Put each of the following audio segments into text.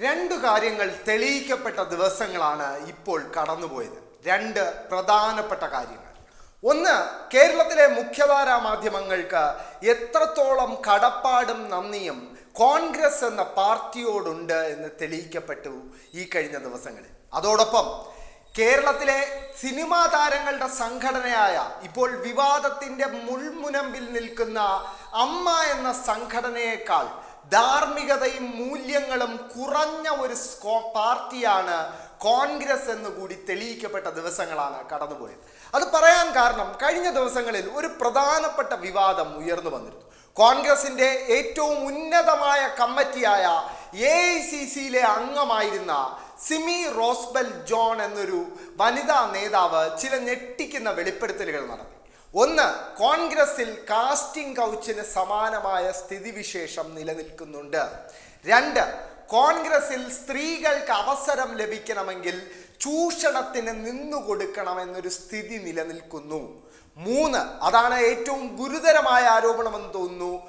രണ്ടു കാര്യങ്ങൾ തെളിയിക്കപ്പെട്ട ദിവസങ്ങളാണ് ഇപ്പോൾ കടന്നുപോയത്. രണ്ട് പ്രധാനപ്പെട്ട കാര്യങ്ങൾ. ഒന്ന് കേരളത്തിലെ മുഖ്യധാര മാധ്യമങ്ങൾക്ക് എത്രത്തോളം കടപ്പാടും നന്ദിയും കോൺഗ്രസ് എന്ന പാർട്ടിയോടുണ്ട് എന്ന് തെളിയിക്കപ്പെട്ടു ഈ കഴിഞ്ഞ ദിവസങ്ങളിൽ. അതോടൊപ്പം കേരളത്തിലെ സിനിമാ താരങ്ങളുടെ സംഘടനയായ ഇപ്പോൾ വിവാദത്തിന്റെ മുൾമുനമ്പിൽ നിൽക്കുന്ന അമ്മ എന്ന സംഘടനയേക്കാൾ ധാർമ്മികതയും മൂല്യങ്ങളും കുറഞ്ഞ ഒരു പാർട്ടിയാണ് കോൺഗ്രസ് എന്ന് കൂടി തെളിയിക്കപ്പെട്ട ദിവസങ്ങളാണ് കടന്നുപോയത്. അത് പറയാൻ കാരണം കഴിഞ്ഞ ദിവസങ്ങളിൽ ഒരു പ്രധാനപ്പെട്ട വിവാദം ഉയർന്നു വന്നിരുന്നു. കോൺഗ്രസിന്റെ ഏറ്റവും ഉന്നതമായ കമ്മിറ്റിയായ എ ഐ സി സിയിലെ അംഗമായിരുന്ന സിമി റോസ്ബൽ ജോൺ എന്നൊരു വനിതാ നേതാവ് ചില ഞെട്ടിക്കുന്ന വെളിപ്പെടുത്തലുകൾ നടത്തി. ഒന്ന് കോൺഗ്രസിൽ കാസ്റ്റിംഗ് കൗച്ചിന് സമാനമായ സ്ഥിതിവിശേഷം നിലനിൽക്കുന്നുണ്ട്. രണ്ട് കോൺഗ്രസിൽ സ്ത്രീകൾക്ക് അവസരം ലഭിക്കണമെങ്കിൽ ചൂഷണത്തിന് നിന്നുകൊടുക്കണമെന്നൊരു സ്ഥിതി നിലനിൽക്കുന്നു. മൂന്ന് അതാണ് ഏറ്റവും ഗുരുതരമായ ആരോപണമെന്ന് തോന്നുന്നു.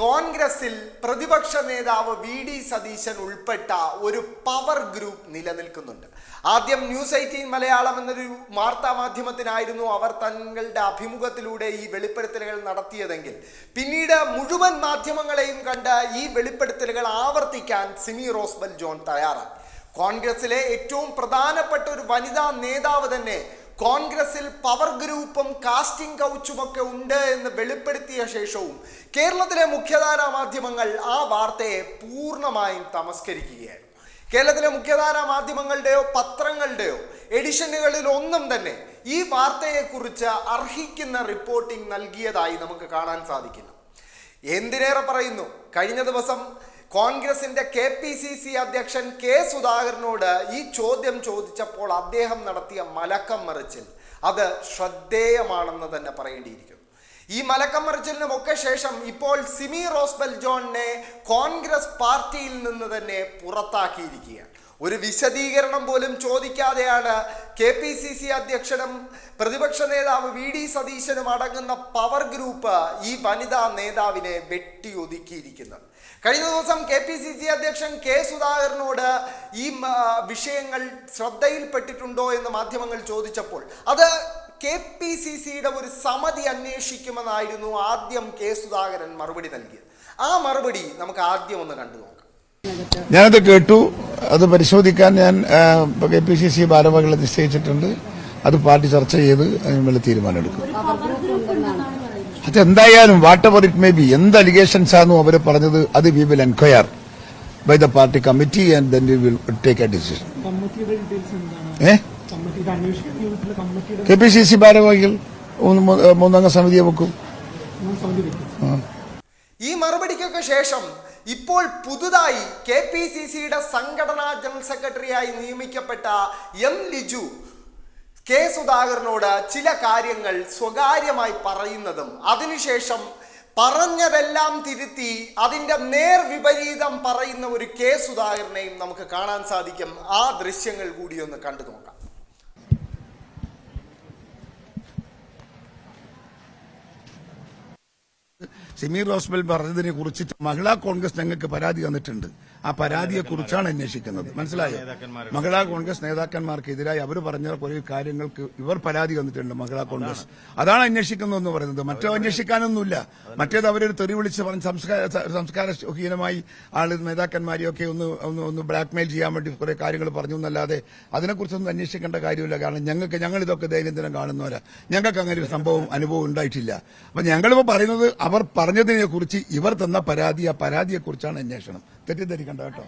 കോൺഗ്രസിൽ പ്രതിപക്ഷ നേതാവ് വി ഡി സതീശൻ ഉൾപ്പെട്ട ഒരു പവർ ഗ്രൂപ്പ് നിലനിൽക്കുന്നുണ്ട്. ആദ്യം ന്യൂസ് എയ്റ്റീൻ മലയാളം എന്നൊരു വാർത്താ മാധ്യമത്തിനായിരുന്നു അവർ തങ്ങളുടെ അഭിമുഖത്തിലൂടെ ഈ വെളിപ്പെടുത്തലുകൾ നടത്തിയതെങ്കിൽ. പിന്നീട് മുഴുവൻ മാധ്യമങ്ങളെയും കണ്ട് ഈ വെളിപ്പെടുത്തലുകൾ ആവർത്തിക്കാൻ സിമി റോസ്ബൽ ജോൺ തയ്യാറായി. കോൺഗ്രസിലെ ഏറ്റവും പ്രധാനപ്പെട്ട ഒരു വനിതാ നേതാവ് തന്നെ കോൺഗ്രസിൽ പവർ ഗ്രൂപ്പും കാസ്റ്റിംഗ് കൗച്ചുമൊക്കെ ഉണ്ട് എന്ന് വെളിപ്പെടുത്തിയ ശേഷവും കേരളത്തിലെ മുഖ്യധാരാ മാധ്യമങ്ങൾ ആ വാർത്തയെ പൂർണമായും തമസ്കരിക്കുകയായിരുന്നു. കേരളത്തിലെ മുഖ്യധാരാ മാധ്യമങ്ങളുടെയോ പത്രങ്ങളുടെയോ എഡിഷനുകളിൽ ഒന്നും തന്നെ ഈ വാർത്തയെക്കുറിച്ച് അർഹിക്കുന്ന റിപ്പോർട്ടിംഗ് നൽകിയതായി നമുക്ക് കാണാൻ സാധിക്കില്ല എന്തിനേറെ പറയുന്നു? കഴിഞ്ഞ ദിവസം കോൺഗ്രസിന്റെ കെ പി സി സി അധ്യക്ഷൻ കെ സുധാകരനോട് ഈ ചോദ്യം ചോദിച്ചപ്പോൾ അദ്ദേഹം നടത്തിയ മലക്കം മറിച്ചിൽ അത് ശ്രദ്ധേയമാണെന്ന് തന്നെ പറയേണ്ടിയിരിക്കുന്നു. ഈ മലക്കം മറിച്ചിലിനുമൊക്കെ ശേഷം ഇപ്പോൾ സിമി റോസ്ബൽ ജോണിനെ കോൺഗ്രസ് പാർട്ടിയിൽ നിന്ന് തന്നെ പുറത്താക്കിയിരിക്കുകയാണ്. ഒരു വിശദീകരണം പോലും ചോദിക്കാതെയാണ് കെ പി സി സി അധ്യക്ഷനും പ്രതിപക്ഷ നേതാവ് വി ഡി സതീശനും അടങ്ങുന്ന പവർ ഗ്രൂപ്പ് ഈ വനിതാ നേതാവിനെ വെട്ടിയൊതുക്കിയിരിക്കുന്നത്. കഴിഞ്ഞ ദിവസം കെ പി സി സി അധ്യക്ഷൻ കെ സുധാകരനോട് ഈ വിഷയങ്ങൾ ശ്രദ്ധയിൽപ്പെട്ടിട്ടുണ്ടോ എന്ന് മാധ്യമങ്ങൾ ചോദിച്ചപ്പോൾ അത് കെ പി സി സിയുടെ ഒരു സമിതി അന്വേഷിക്കുമെന്നായിരുന്നു ആദ്യം കെ സുധാകരൻ മറുപടി നൽകിയത്. ആ മറുപടി നമുക്ക് ആദ്യം ഒന്ന് കണ്ടു നോക്കാം. ഞാനത് കേട്ടു. അത് പരിശോധിക്കാൻ ഞാൻ കെ പി സി സി ഭാരവാഹികളെ നിശ്ചയിച്ചിട്ടുണ്ട്. അത് പാർട്ടി ചർച്ച ചെയ്ത് അതിനുള്ള തീരുമാനമെടുക്കും. അതെന്തായാലും whatever it may be എന്ത് അലിഗേഷൻസ് ആണോ അവർ പറഞ്ഞത്? അത് we will enquire by the party committee and then we will take a decision K P C C ഭാരവാഹികൾ മൂന്നംഗ സമിതിയെ വെക്കും. ഈ മറുപടിക്കൊക്കെ ശേഷം ഇപ്പോൾ പുതുതായി കെ പി സി സിയുടെ സംഘടനാ ജനറൽ സെക്രട്ടറിയായി നിയമിക്കപ്പെട്ട എം ലിജു കെ സുധാകരനോട് ചില കാര്യങ്ങൾ സ്വകാര്യമായി പറയുന്നതും അതിനുശേഷം പറഞ്ഞതെല്ലാം തിരുത്തി അതിന്റെ നേർ വിപരീതം പറയുന്ന ഒരു കെ സുധാകരനെയും നമുക്ക് കാണാൻ സാധിക്കും. ആ ദൃശ്യങ്ങൾ കൂടി ഒന്ന് കണ്ടു നോക്കാം. സിമീർ റോസ്ബൽ പറഞ്ഞതിനെ കുറിച്ച് മഹിളാ കോൺഗ്രസ് ഞങ്ങൾക്ക് പരാതി തന്നിട്ടുണ്ട്. ആ പരാതിയെ കുറിച്ചാണ് അന്വേഷിക്കുന്നത്. മനസ്സിലായോ? മഹിളാ കോൺഗ്രസ് നേതാക്കന്മാർക്കെതിരായി അവർ പറഞ്ഞ കുറെ കാര്യങ്ങൾക്ക് ഇവർ പരാതി വന്നിട്ടുണ്ട് മഹിളാ കോൺഗ്രസ്. അതാണ് അന്വേഷിക്കുന്നതെന്ന് പറയുന്നത്. മറ്റോ അന്വേഷിക്കാനൊന്നുമില്ല. മറ്റേത് അവരൊരു തെറി വിളിച്ച് പറഞ്ഞ് സംസ്കാര സംസ്കാരഹീനമായി ആൾ നേതാക്കന്മാരെയൊക്കെ ഒന്ന് ഒന്ന് ഒന്ന് ബ്ലാക്ക്മെയിൽ ചെയ്യാൻ വേണ്ടി കുറെ കാര്യങ്ങൾ പറഞ്ഞു എന്നല്ലാതെ അതിനെക്കുറിച്ചൊന്നും അന്വേഷിക്കേണ്ട കാര്യമില്ല. കാരണം ഞങ്ങൾക്ക് ഞങ്ങൾ ഇതൊക്കെ ദൈനംദിനം കാണുന്നവരാ. ഞങ്ങൾക്ക് അങ്ങനെ ഒരു സംഭവം അനുഭവം ഉണ്ടായിട്ടില്ല. അപ്പൊ ഞങ്ങളിപ്പോ പറയുന്നത് അവർ പറഞ്ഞതിനെ കുറിച്ച് ഇവർ തന്ന പരാതി ആ പരാതിയെക്കുറിച്ചാണ് അന്വേഷണം. തെറ്റിദ്ധരിക്കണ്ട കേട്ടോ.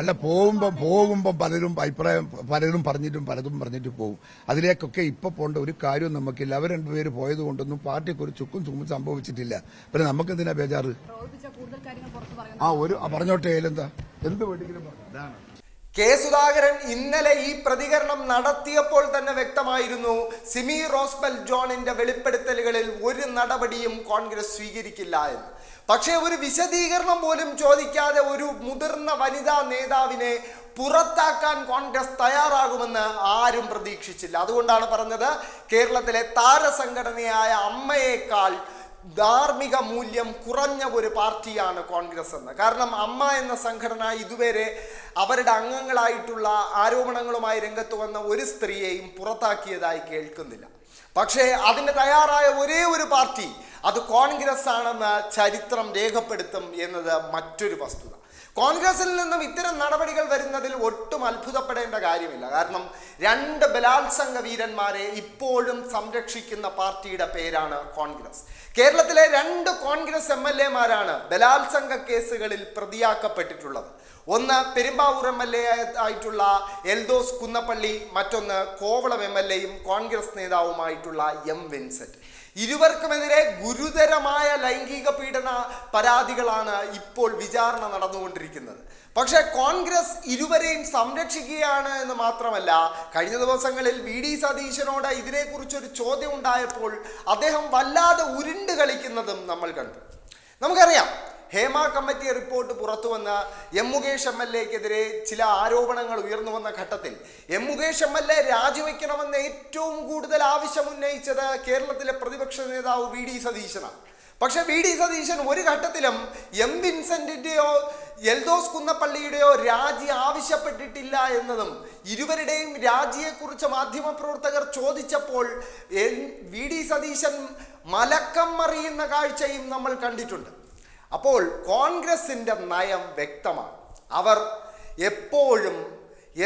അല്ല പോകുമ്പോ പോകുമ്പോ പലരും അഭിപ്രായം പലരും പറഞ്ഞിട്ടും പലതും പറഞ്ഞിട്ട് പോകും. അതിലേക്കൊക്കെ ഇപ്പൊ പോണ്ട ഒരു കാര്യവും നമുക്കില്ല. അവർ രണ്ടുപേര് പോയത് കൊണ്ടൊന്നും പാർട്ടിക്ക് ഒരു ചുക്കും ചുമ്മും സംഭവിച്ചിട്ടില്ല. പിന്നെ നമുക്ക് എന്തിനാ ബേജാറ് ആ ഒരു ആ, പറഞ്ഞോട്ടെ എന്താ എന്ത് വേണ്ടിയെങ്കിലും. കെ സുധാകരൻ ഇന്നലെ ഈ പ്രതികരണം നടത്തിയപ്പോൾ തന്നെ വ്യക്തമായിരുന്നു. സിമി റോസ്ബൽ ജോണിന്റെ വെളിപ്പെടുത്തലുകളിൽ ഒരു നടപടിയും കോൺഗ്രസ് സ്വീകരിക്കില്ല എന്ന്. പക്ഷേ ഒരു വിശദീകരണം പോലും ചോദിക്കാതെ ഒരു മുതിർന്ന വനിതാ നേതാവിനെ പുറത്താക്കാൻ കോൺഗ്രസ് തയ്യാറാകുമെന്ന് ആരും പ്രതീക്ഷിച്ചില്ല. അതുകൊണ്ടാണ് പറഞ്ഞത് കേരളത്തിലെ താരസംഘടനയായ അമ്മയേക്കാൾ ധാർമ്മിക മൂല്യം കുറഞ്ഞ ഒരു പാർട്ടിയാണ് കോൺഗ്രസ് എന്ന്. കാരണം അമ്മ എന്ന സംഘടന ഇതുവരെ അവരുടെ അംഗങ്ങളായിട്ടുള്ള ആരോപണങ്ങളുമായി രംഗത്ത് വന്ന ഒരു സ്ത്രീയെയും പുറത്താക്കിയതായി കേൾക്കുന്നില്ല. പക്ഷേ അതിന് തയ്യാറായ ഒരേ ഒരു പാർട്ടി അത് കോൺഗ്രസ് ആണെന്ന് ചരിത്രം രേഖപ്പെടുത്തും എന്നത് മറ്റൊരു വസ്തുത. കോൺഗ്രസിൽ നിന്നും ഇത്തരം നടപടികൾ വരുന്നതിൽ ഒട്ടും അത്ഭുതപ്പെടേണ്ട കാര്യമില്ല. കാരണം രണ്ട് ബലാത്സംഗ വീരന്മാരെ ഇപ്പോഴും സംരക്ഷിക്കുന്ന പാർട്ടിയുടെ പേരാണ് കോൺഗ്രസ്. കേരളത്തിലെ രണ്ട് കോൺഗ്രസ് എം എൽ എമാരാണ് ബലാത്സംഗ കേസുകളിൽ പ്രതിയാക്കപ്പെട്ടിട്ടുള്ളത്. ഒന്ന് പെരുമ്പാവൂർ എം എൽ എ ആയിട്ടുള്ള എൽദോസ് കുന്നപ്പള്ളി മറ്റൊന്ന് കോവളം എം എൽ എയും കോൺഗ്രസ് നേതാവുമായിട്ടുള്ള എം വിൻസെന്റ്. ഇരുവർക്കുമെതിരെ ഗുരുതരമായ ലൈംഗിക പീഡന പരാതികളാണ് ഇപ്പോൾ വിചാരണ നടന്നുകൊണ്ടിരിക്കുന്നത്. പക്ഷേ കോൺഗ്രസ് ഇരുവരെയും സംരക്ഷിക്കുകയാണ് എന്ന് മാത്രമല്ല കഴിഞ്ഞ ദിവസങ്ങളിൽ വി ഡി സതീശനോട് ഇതിനെക്കുറിച്ചൊരു ചോദ്യം ഉണ്ടായപ്പോൾ അദ്ദേഹം വല്ലാതെ ഉരുണ്ട് കളിക്കുന്നതും നമ്മൾ കണ്ടു. നമുക്കറിയാം ഹേമ കമ്മിറ്റി റിപ്പോർട്ട് പുറത്തു വന്ന എം മുകേഷ് എം എൽ എക്കെതിരെ ചില ആരോപണങ്ങൾ ഉയർന്നു വന്ന ഘട്ടത്തിൽ M Mukesh M L A രാജിവെക്കണമെന്ന് ഏറ്റവും കൂടുതൽ ആവശ്യം ഉന്നയിച്ചത് കേരളത്തിലെ പ്രതിപക്ഷ നേതാവ് വി ഡി സതീശനാണ്. പക്ഷെ വി ഡി സതീശൻ ഒരു ഘട്ടത്തിലും എം വിൻസെന്റിന്റെയോ എൽദോസ് കുന്നപ്പള്ളിയുടെയോ രാജി ആവശ്യപ്പെട്ടിട്ടില്ല എന്നതും ഇരുവരുടെയും രാജിയെക്കുറിച്ച് മാധ്യമപ്രവർത്തകർ ചോദിച്ചപ്പോൾ വി ഡി സതീശൻ മലക്കം മറിയുന്ന കാഴ്ചയും നമ്മൾ കണ്ടിട്ടുണ്ട്. അപ്പോൾ കോൺഗ്രസിന്റെ നയം വ്യക്തമാണ്. അവർ എപ്പോഴും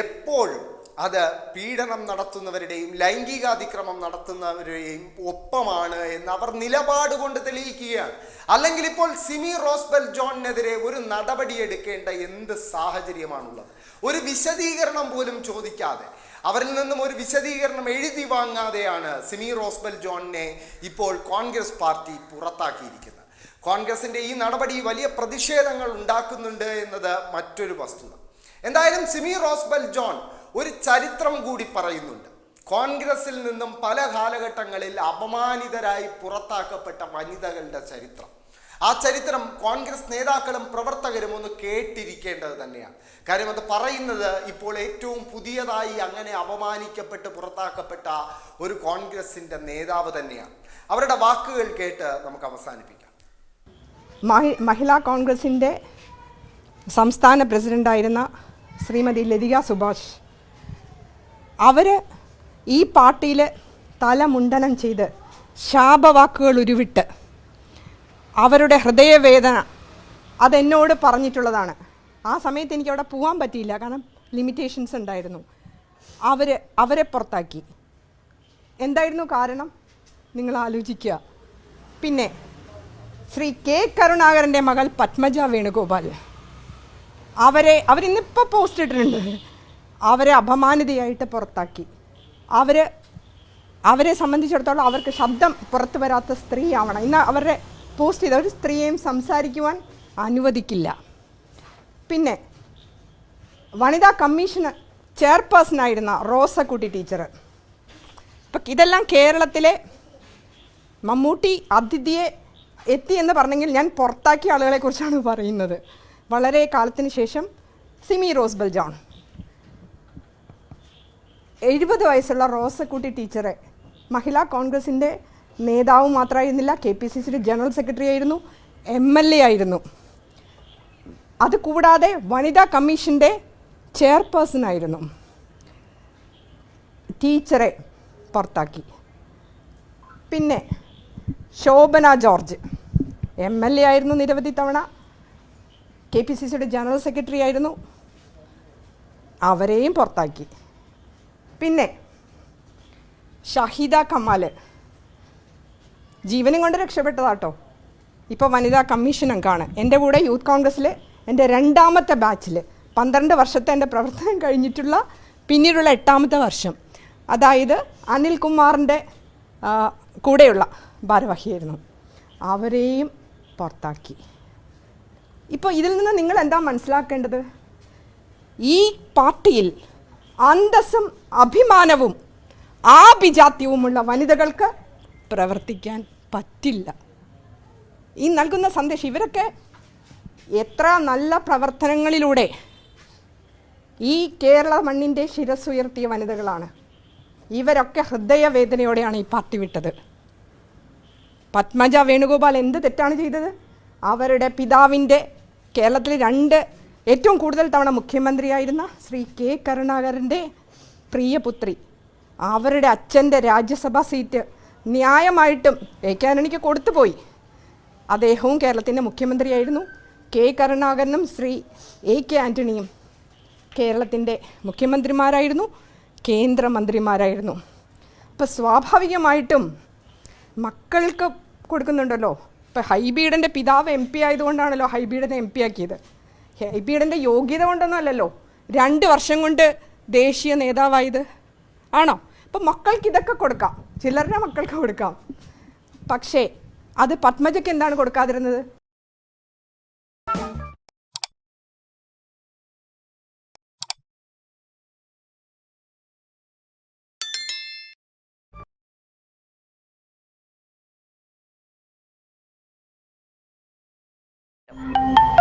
എപ്പോഴും അത് പീഡനം നടത്തുന്നവരുടെയും ലൈംഗികാതിക്രമം നടത്തുന്നവരുടെയും ഒപ്പമാണ് എന്ന് അവർ നിലപാട് കൊണ്ട് തെളിയിക്കുകയാണ്. അല്ലെങ്കിൽ ഇപ്പോൾ സിമി റോസ്ബൽ ജോണിനെതിരെ ഒരു നടപടി എടുക്കേണ്ട എന്ത് സാഹചര്യമാണുള്ളത്? ഒരു വിശദീകരണം പോലും ചോദിക്കാതെ അവരിൽ നിന്നും ഒരു വിശദീകരണം എഴുതി വാങ്ങാതെയാണ് സിമി റോസ്ബൽ ജോണിനെ ഇപ്പോൾ കോൺഗ്രസ് പാർട്ടി പുറത്താക്കിയിരിക്കുന്നത്. കോൺഗ്രസിന്റെ ഈ നടപടി വലിയ പ്രതിഷേധങ്ങൾ ഉണ്ടാക്കുന്നുണ്ട് എന്നത് മറ്റൊരു വസ്തുത. എന്തായാലും സിമി റോസ്ബൽ ജോൺ ഒരു ചരിത്രം കൂടി പറയുന്നുണ്ട്. കോൺഗ്രസിൽ നിന്നും പല കാലഘട്ടങ്ങളിൽ അപമാനിതരായി പുറത്താക്കപ്പെട്ട വനിതകളുടെ ചരിത്രം. ആ ചരിത്രം കോൺഗ്രസ് നേതാക്കളും പ്രവർത്തകരും ഒന്ന് കേട്ടിരിക്കേണ്ടത് തന്നെയാണ്. കാര്യം അത് പറയുന്നത് ഇപ്പോൾ ഏറ്റവും പുതിയതായി അങ്ങനെ അപമാനിക്കപ്പെട്ട് പുറത്താക്കപ്പെട്ട ഒരു കോൺഗ്രസിന്റെ നേതാവ് തന്നെയാണ്. അവരുടെ വാക്കുകൾ കേട്ട് നമുക്ക് അവസാനിപ്പിക്കാം. മഹിളാ കോൺഗ്രസിന്റെ സംസ്ഥാന പ്രസിഡന്റായിരുന്ന ശ്രീമതി ലതിക സുഭാഷ്. അവർ ഈ പാർട്ടിയിൽ തലമുണ്ടനം ചെയ്ത് ശാപവാക്കുകൾ ഉരുവിട്ട് അവരുടെ ഹൃദയവേദന അതെന്നോട് പറഞ്ഞിട്ടുള്ളതാണ്. ആ സമയത്ത് എനിക്ക് അവിടെ പോകാൻ പറ്റിയില്ല കാരണം ലിമിറ്റേഷൻസ് ഉണ്ടായിരുന്നു. അവർ അവരെ പുറത്താക്കി. എന്തായിരുന്നു കാരണം? നിങ്ങൾ ആലോചിക്കുക. പിന്നെ ശ്രീ കെ കരുണാകരന്റെ മകൾ പത്മജ വേണുഗോപാൽ അവരെ അവരിന്നിപ്പോൾ പോസ്റ്റ് ഇട്ടിട്ടുണ്ട്. അവരെ അപമാനിതയായിട്ട് പുറത്താക്കി. അവർ അവരെ സംബന്ധിച്ചിടത്തോളം അവർക്ക് ശബ്ദം പുറത്തു വരാത്ത സ്ത്രീ ആവണം ഇന്ന് അവരുടെ പോസ്റ്റ് ചെയ്ത ഒരു സ്ത്രീയെയും സംസാരിക്കുവാൻ അനുവദിക്കില്ല. പിന്നെ വനിതാ കമ്മീഷന് ചെയർപേഴ്സണായിരുന്ന റോസക്കുട്ടി ടീച്ചർ ഇപ്പം ഇതെല്ലാം കേരളത്തിലെ മമ്മൂട്ടി അതിഥിയെ എത്തി എന്ന് പറഞ്ഞെങ്കിൽ ഞാൻ പുറത്താക്കിയ ആളുകളെ കുറിച്ചാണ് പറയുന്നത്. വളരെ കാലത്തിന് ശേഷം സിമി റോസ്ബൽ ജോൺ. എഴുപത് വയസ്സുള്ള റോസക്കുട്ടി ടീച്ചറെ. മഹിളാ കോൺഗ്രസിന്റെ നേതാവ് മാത്രമായിരുന്നില്ല കെ പി സി സിയുടെ ജനറൽ സെക്രട്ടറി ആയിരുന്നു എം എൽ എ ആയിരുന്നു. അതുകൂടാതെ വനിതാ കമ്മീഷന്റെ ചെയർപേഴ്സൺ ആയിരുന്നു. ടീച്ചറെ പുറത്താക്കി. പിന്നെ Shobhana George. M L A ആയിരുന്നു നിരവധി തവണ. കെ പി സി സിയുടെ ജനറൽ സെക്രട്ടറി ആയിരുന്നു. അവരെയും പുറത്താക്കി. പിന്നെ ഷഹിദ കമാൽ ജീവനും കൊണ്ട് രക്ഷപ്പെട്ടതാട്ടോ. ഇപ്പോൾ വനിതാ കമ്മീഷൻ അംഗമാണ്. എന്റെ കൂടെ യൂത്ത് കോൺഗ്രസ്സിൽ എന്റെ രണ്ടാമത്തെ ബാച്ചിൽ പന്ത്രണ്ട് വർഷത്തെ എന്റെ പ്രവർത്തനം കഴിഞ്ഞിട്ടുള്ള പിന്നീടുള്ള എട്ടാമത്തെ വർഷം. അതായത് അനിൽകുമാറിന്റെ കൂടെയുള്ള ഭാരവാഹിയായിരുന്നു. അവരെയും പുറത്താക്കി. ഇപ്പോൾ ഇതിൽ നിന്ന് നിങ്ങൾ എന്താ മനസ്സിലാക്കേണ്ടത്? ഈ പാർട്ടിയിൽ അന്തസ്സും അഭിമാനവും ആഭിജാത്യവുമുള്ള വനിതകൾക്ക് പ്രവർത്തിക്കാൻ പറ്റില്ല. ഈ നൽകുന്ന സന്ദേശം ഇവരൊക്കെ എത്ര നല്ല പ്രവർത്തനങ്ങളിലൂടെ ഈ കേരള മണ്ണിന്റെ ശിരസ്സുയർത്തിയ വനിതകളാണ്. ഇവരൊക്കെ ഹൃദയവേദനയോടെയാണ് ഈ പാർട്ടി വിട്ടത്. പത്മജ വേണുഗോപാൽ എന്ത് തെറ്റാണ് ചെയ്തത്? അവരുടെ പിതാവിന്റെ കേരളത്തിൽ രണ്ട് ഏറ്റവും കൂടുതൽ തവണ മുഖ്യമന്ത്രിയായിരുന്ന ശ്രീ കെ കരുണാകരന്റെ പ്രിയപുത്രി അവരുടെ അച്ഛന്റെ രാജ്യസഭാ സീറ്റ് ന്യായമായിട്ടും എ കെ ആന്റണിക്ക് കൊടുത്തുപോയി അദ്ദേഹവും കേരളത്തിന്റെ മുഖ്യമന്ത്രിയായിരുന്നു. കെ കരുണാകരനും ശ്രീ എ കെ ആന്റണിയും കേരളത്തിന്റെ മുഖ്യമന്ത്രിമാരായിരുന്നു. കേന്ദ്രമന്ത്രിമാരായിരുന്നു. അപ്പോൾ സ്വാഭാവികമായിട്ടും മക്കൾക്ക് കൊടുക്കുന്നുണ്ടല്ലോ. ഇപ്പം ഹൈബീഡന്റെ പിതാവ് എം പി ആയതുകൊണ്ടാണല്ലോ ഹൈബീഡനെ എം പി ആക്കിയത്. ഹൈബീഡന്റെ യോഗ്യത കൊണ്ടൊന്നും അല്ലല്ലോ രണ്ട് വർഷം കൊണ്ട് ദേശീയ നേതാവായത്. ആണോ? അപ്പം മക്കൾക്ക് ഇതൊക്കെ കൊടുക്കാം. ചിലരുടെ മക്കൾക്ക് കൊടുക്കാം. പക്ഷേ അത് പത്മജയ്ക്ക് എന്താണ് കൊടുക്കാതിരുന്നത്? Música